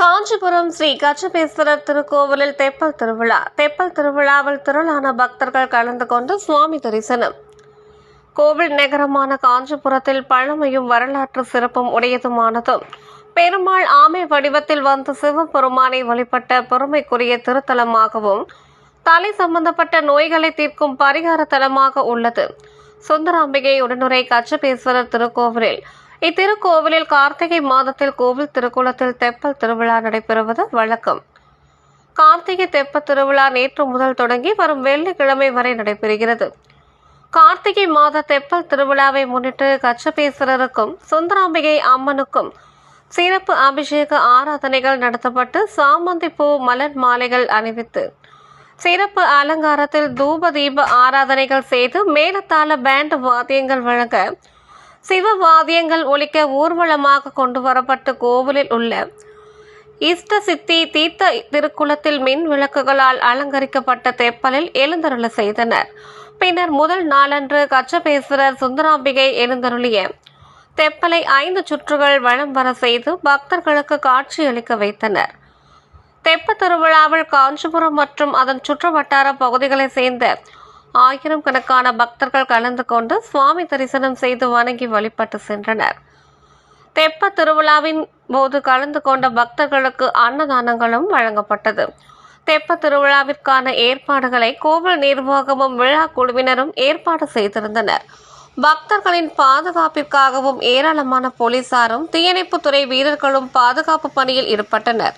காஞ்சிபுரம் ஸ்ரீ கச்சபேஸ்வரர் திருக்கோவிலில் தெப்பல் திருவிழா. தெப்பல் திருவிழாவில் திரளான பக்தர்கள் கலந்து கொண்டு சுவாமி தரிசனம். கோவில் நகரமான காஞ்சிபுரத்தில் பழமையும் வரலாற்று சிறப்பும் உடையதுமானதும். பெருமாள் ஆமை வடிவத்தில் வந்து சிவபெருமானை வழிபட்ட பெருமைக்குரிய திருத்தலமாகவும் தலை சம்பந்தப்பட்ட நோய்களை தீர்க்கும் பரிகார தலமாக உள்ளது. சுந்தராம்பிகை உடனுரை கச்சபேஸ்வரர் திருக்கோவிலில் இத்திருக்கோவிலில் கார்த்திகை மாதத்தில் கோவில் திருக்குளத்தில் தெப்பல் திருவிழா நடைபெறுவது வழக்கம். கார்த்திகை தெப்ப திருவிழா நேற்று முதல் தொடங்கி வரும் வெள்ளிக்கிழமை வரை நடைபெறுகிறது. கார்த்திகை மாத தெப்பல் திருவிழாவை முன்னிட்டு கச்சபேஸ்வரருக்கும் சுந்தராம்பிகை அம்மனுக்கும் சிறப்பு அபிஷேக ஆராதனைகள் நடத்தப்பட்டு சாமந்தி பூ மலர் மாலைகள் அணிவித்து சிறப்பு அலங்காரத்தில் தூப தீப ஆராதனைகள் செய்து மேலத்தாள பேண்ட் வாத்தியங்கள் வழங்க சிவ ஒழிக்க ஊர்வலமாக கொண்டு வரப்பட்டு கோவிலில் உள்ள இஷ்ட சித்தி தீர்த்த திருக்குளத்தில் மின் விளக்குகளால் அலங்கரிக்கப்பட்ட தெப்பலில் எழுந்தருள செய்தனர். பின்னர் முதல் நாளன்று கச்சபேஸ்வரர் சுந்தராம்பிகை எழுந்தருளிய தெப்பலை ஐந்து சுற்றுகள் வலம் வர செய்து பக்தர்களுக்கு காட்சியளிக்க வைத்தனர். தெப்ப திருவிழாவில் காஞ்சிபுரம் மற்றும் அதன் சுற்று வட்டார பகுதிகளைச் சேர்ந்த ஆயிரம் கணக்கான பக்தர்கள் கலந்து கொண்டு சுவாமி தரிசனம் செய்து வணங்கி வழிபட்டு சென்றனர். தெப்ப திருவிழாவின் போது கலந்து கொண்ட பக்தர்களுக்கு அன்னதானங்களும் வழங்கப்பட்டது. தெப்ப திருவிழாவிற்கான ஏற்பாடுகளை கோவில் நிர்வாகமும் விழா குழுவினரும் ஏற்பாடு செய்திருந்தனர். பக்தர்களின் பாதுகாப்பிற்காகவும் ஏராளமான போலீசாரும் தீயணைப்புத்துறை வீரர்களும் பாதுகாப்பு பணியில் ஈடுபட்டனர்.